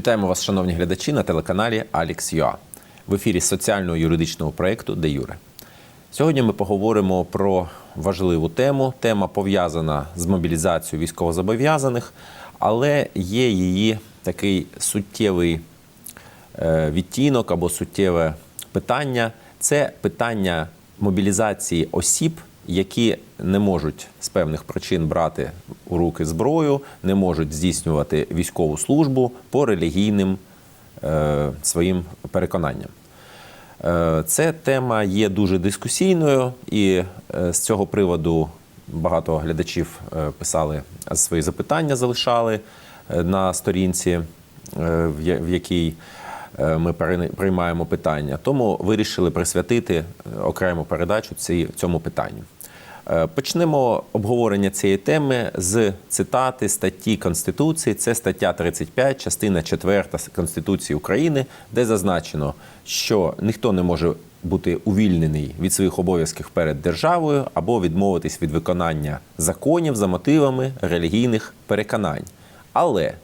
Вітаємо вас, шановні глядачі, на телеканалі Алікс.ua в ефірі соціального юридичного проєкту Де Юре. Сьогодні ми поговоримо про важливу тему. Тема пов'язана з мобілізацією військовозобов'язаних, але є її такий суттєвий е, відтінок або суттєве питання. Це питання мобілізації осіб, які не можуть з певних причин брати у руки зброю, не можуть здійснювати військову службу по релігійним е, своїм переконанням. Е, Ця тема є дуже дискусійною, і е, з цього приводу багато глядачів е, писали свої запитання, залишали е, на сторінці, в якій ми приймаємо питання. Тому вирішили присвятити окрему передачу цьому питанню. Е, Почнемо обговорення цієї теми з цитати статті Конституції. Це стаття 35, частина 4 Конституції України, де зазначено, що ніхто не може бути увільнений від своїх обов'язків перед державою або відмовитись від виконання законів за мотивами релігійних переконань. Але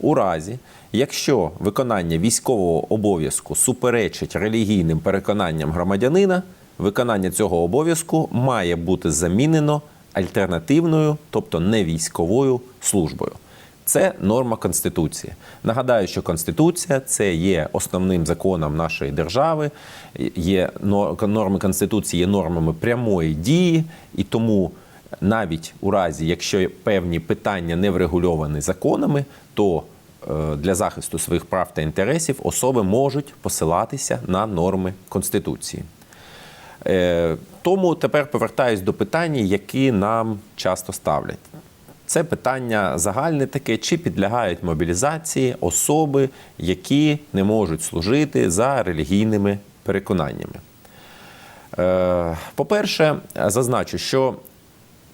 у разі, якщо виконання військового обов'язку суперечить релігійним переконанням громадянина, виконання цього обов'язку має бути замінено альтернативною, тобто не військовою службою. Це норма Конституції. Нагадаю, що Конституція це є основним законом нашої держави. Є нор- норми Конституції є нормами прямої дії, і тому навіть у разі, якщо певні питання не врегульовані законами, то е, для захисту своїх прав та інтересів особи можуть посилатися на норми Конституції. Е, Тому тепер повертаюсь до питання, які нам часто ставлять. Це питання загальне таке, чи підлягають мобілізації особи, які не можуть служити за релігійними переконаннями. Е, По-перше, зазначу, що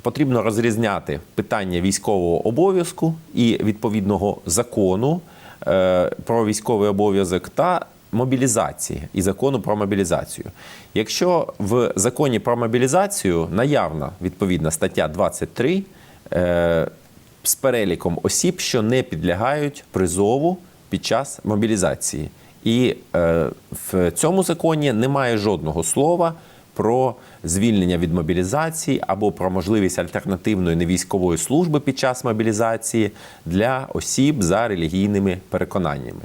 потрібно розрізняти питання військового обов'язку і відповідного закону е, про військовий обов'язок та мобілізації і закону про мобілізацію. Якщо в законі про мобілізацію наявна відповідна стаття 23 е, з переліком осіб, що не підлягають призову під час мобілізації. І е, в цьому законі немає жодного слова про звільнення від мобілізації або про можливість альтернативної невійськової служби під час мобілізації для осіб за релігійними переконаннями.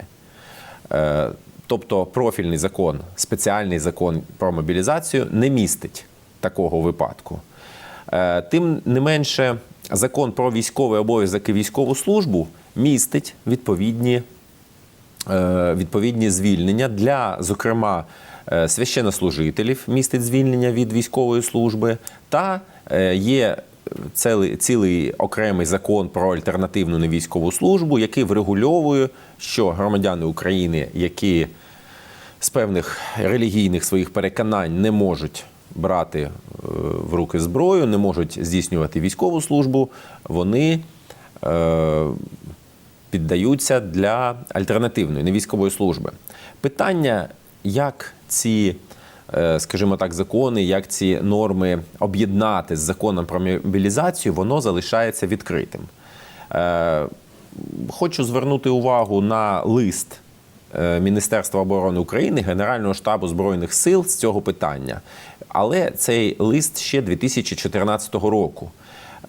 Тобто профільний закон, спеціальний закон про мобілізацію не містить такого випадку. Е, Тим не менше, закон про військовий обов'язок і військову службу містить відповідні е, відповідні звільнення для, зокрема, е, священнослужителів містить звільнення від військової служби, та є цілий, цілий окремий закон про альтернативну невійськову службу, який врегульовує, що громадяни України, які з певних релігійних своїх переконань не можуть брати е, в руки зброю, не можуть здійснювати військову службу, вони е, піддаються для альтернативної невійськової служби. Питання, як ці, е, скажімо так, закони, як ці норми об'єднати з законом про мобілізацію, воно залишається відкритим. Хочу звернути увагу на лист Міністерства оборони України, Генерального штабу Збройних сил з цього питання. Але цей лист ще 2014 року.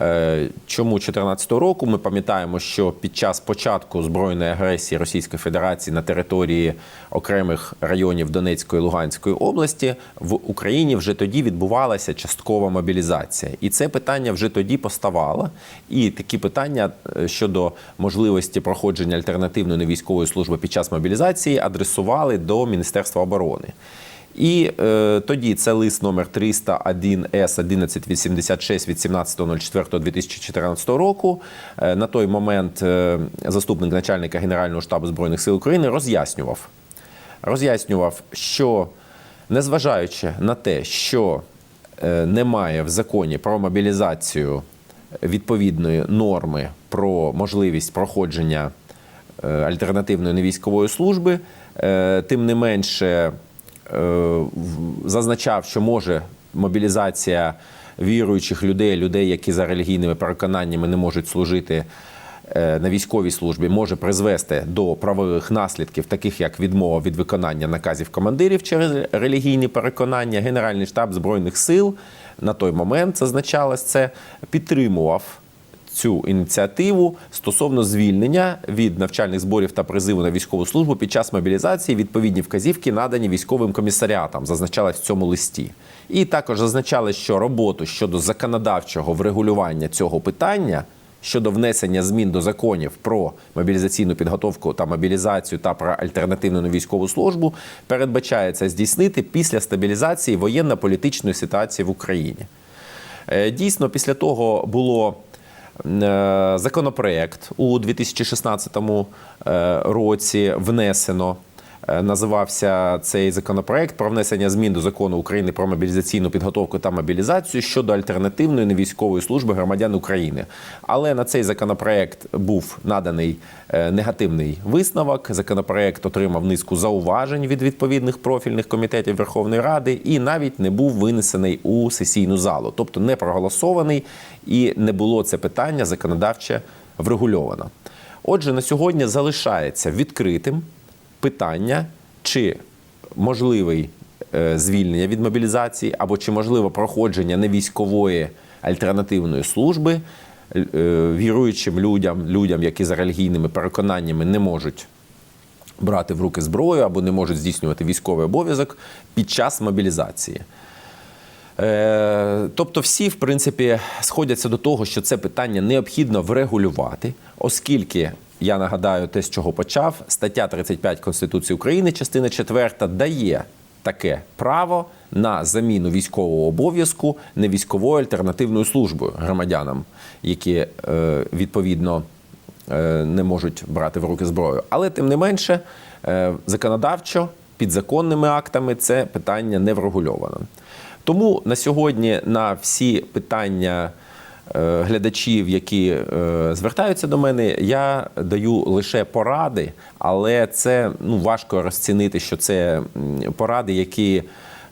Е, Чому 2014 року? Ми пам'ятаємо, що під час початку збройної агресії Російської Федерації на території окремих районів Донецької і Луганської області в Україні вже тоді відбувалася часткова мобілізація, і це питання вже тоді поставало. І такі питання е, щодо можливості проходження альтернативної невійськової служби під час мобілізації адресували до Міністерства оборони. І е, тоді це лист номер 301 С 1186 від 17.04.2014 року. Е, на той момент е, заступник начальника Генерального штабу Збройних сил України роз'яснював, роз'яснював, що незважаючи на те, що е, немає в законі про мобілізацію відповідної норми про можливість проходження е, альтернативної невійськової служби, е, тим не менше зазначав, що може мобілізація віруючих людей, людей, які за релігійними переконаннями не можуть служити е, на військовій службі може призвести до правових наслідків, таких як відмова від виконання наказів командирів через релігійні переконання, Генеральний штаб збройних сил на той момент зазначалось це підтримував цю ініціативу стосовно звільнення від навчальних зборів та призиву на військову службу під час мобілізації відповідні вказівки надані військовим комісаріатам, зазначалось в цьому листі. І також зазначалось, що роботу щодо законодавчого врегулювання цього питання. Щодо внесення змін до законів про мобілізаційну підготовку та мобілізацію та про альтернативну військову службу передбачається здійснити після стабілізації воєнно-політичної ситуації в Україні. Е, Дійсно, після того було законопроект у 2016 е, році внесено. Е, Називався цей законопроект про внесення змін до закону України про мобілізаційну підготовку та мобілізацію щодо альтернативної невійськової служби громадян України. Але на цей законопроект був наданий е, негативний висновок. Законопроект отримав низку зауважень від відповідних профільних комітетів Верховної Ради і навіть не був винесений у сесійну залу, тобто не проголосований і не було це питання законодавче врегульовано. Отже, на сьогодні залишається відкритим питання, чи можливий е, звільнення від мобілізації, або чи можливо проходження невійськової альтернативної служби е, віруючим людям, людям, які за релігійними переконаннями не можуть брати в руки зброю або не можуть здійснювати військовий обов'язок під час мобілізації. Е, Тобто, всі, в принципі, сходяться до того, що це питання необхідно врегулювати, оскільки я нагадаю те, з чого почав, стаття 35 Конституції України, частина 4, дає таке право на заміну військового обов'язку невійськовою альтернативною службою громадянам, які е, відповідно е, не можуть брати в руки зброю. Але тим не менше, е, законодавчо, підзаконними актами це питання не врегульовано. Тому на сьогодні на всі питання глядачів, які е, звертаються до мене, я даю лише поради, але це ну, важко розцінити, що це поради, які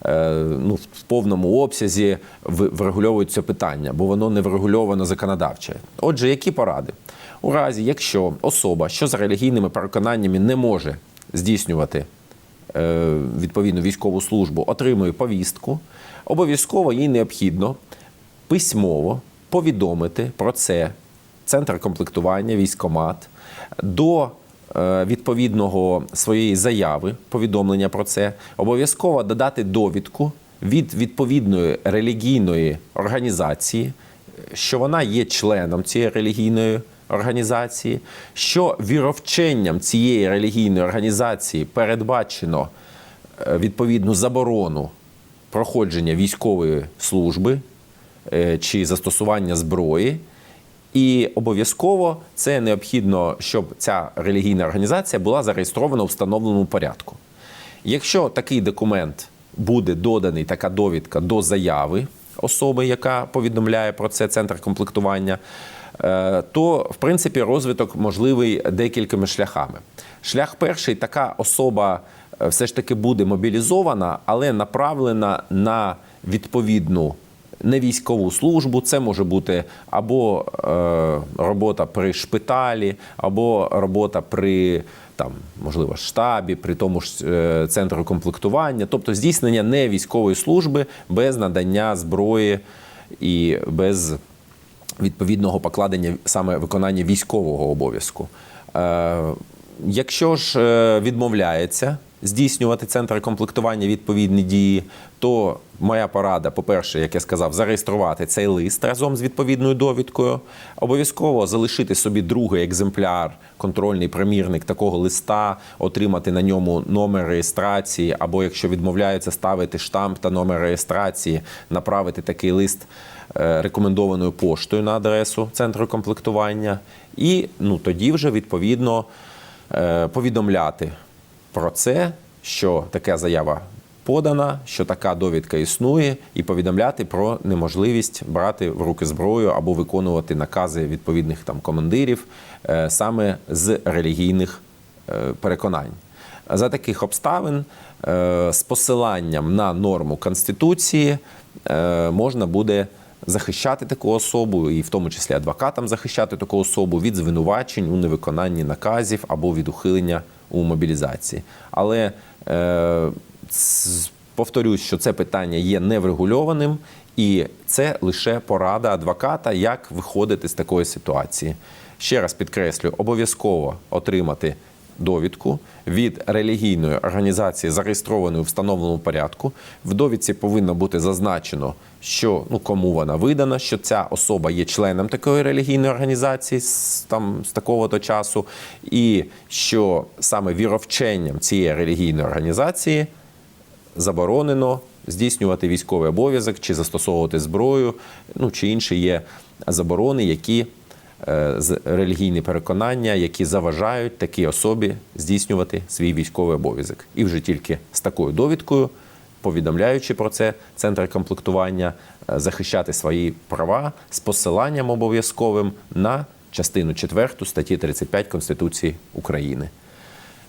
е, ну, в повному обсязі врегульовують це питання, бо воно не врегульовано законодавче. Отже, які поради? У разі, якщо особа, що за релігійними переконаннями не може здійснювати е, відповідну військову службу, отримує повістку, обов'язково їй необхідно письмово повідомити про це центр комплектування, військомат до е, відповідного своєї заяви, повідомлення про це, обов'язково додати довідку від відповідної релігійної організації, що вона є членом цієї релігійної організації, що віровченням цієї релігійної організації передбачено е, відповідну заборону проходження військової служби чи застосування зброї. І обов'язково це необхідно, щоб ця релігійна організація була зареєстрована у встановленому порядку. Якщо такий документ буде доданий, така довідка до заяви особи, яка повідомляє про це центр комплектування, е, то в принципі розвиток можливий декількома шляхами. Шлях перший така особа е, все ж таки буде мобілізована, але направлена на відповідну не військову службу. Це може бути або е, робота при шпиталі, або робота при там, можливо, штабі, при тому ж е, центру комплектування, тобто здійснення не військової служби без надання зброї і без відповідного покладення саме виконання військового обов'язку. Е, якщо ж е, відмовляється здійснювати центр комплектування відповідні дії, то моя порада, по-перше, як я сказав, зареєструвати цей лист разом з відповідною довідкою, обов'язково залишити собі другий екземпляр, контрольний примірник такого листа, отримати на ньому номер реєстрації, або якщо відмовляються ставити штамп та номер реєстрації, направити такий лист е, рекомендованою поштою на адресу центру комплектування, і ну тоді вже відповідно е, повідомляти про це, що така заява подана, що така довідка існує, і повідомляти про неможливість брати в руки зброю або виконувати накази відповідних там командирів е, саме з релігійних е, переконань. За таких обставин е, з посиланням на норму Конституції можна буде захищати таку особу, і в тому числі адвокатам захищати таку особу від звинувачень у невиконанні наказів або від ухилення у мобілізації. Але е, повторюсь, що це питання є неврегульованим, і це лише порада адвоката, як виходити з такої ситуації. Ще раз підкреслю, обов'язково отримати довідку від релігійної організації, зареєстрованої в встановленому порядку. В довідці повинно бути зазначено, що ну кому вона видана, що ця особа є членом такої релігійної організації з там з такого то часу, і що саме віровченням цієї релігійної організації заборонено здійснювати військовий обов'язок чи застосовувати зброю, ну чи інші є заборони, які з релігійні переконання, які заважають такій особі здійснювати свій військовий обов'язок. І вже тільки з такою довідкою, повідомляючи про це центр комплектування, е, захищати свої права з посиланням обов'язковим на частину 4 статті 35 Конституції України.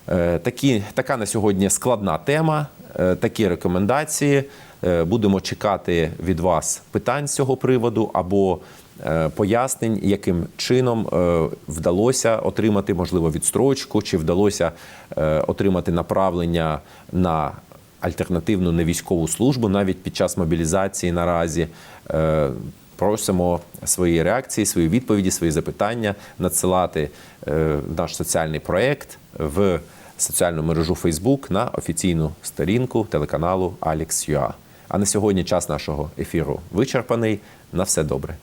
Е, Такі, така на сьогодні складна тема, е, такі рекомендації. Е, Будемо чекати від вас питань з цього приводу або е, пояснень, яким чином е, вдалося отримати, можливо, відстрочку, чи вдалося е, отримати направлення на альтернативну невійськову службу навіть під час мобілізації наразі. Е, Просимо свої реакції, свої відповіді, свої запитання надсилати е, наш соціальний проєкт в соціальну мережу Facebook на офіційну сторінку телеканалу Alex.ua. А на сьогодні час нашого ефіру вичерпаний. На все добре.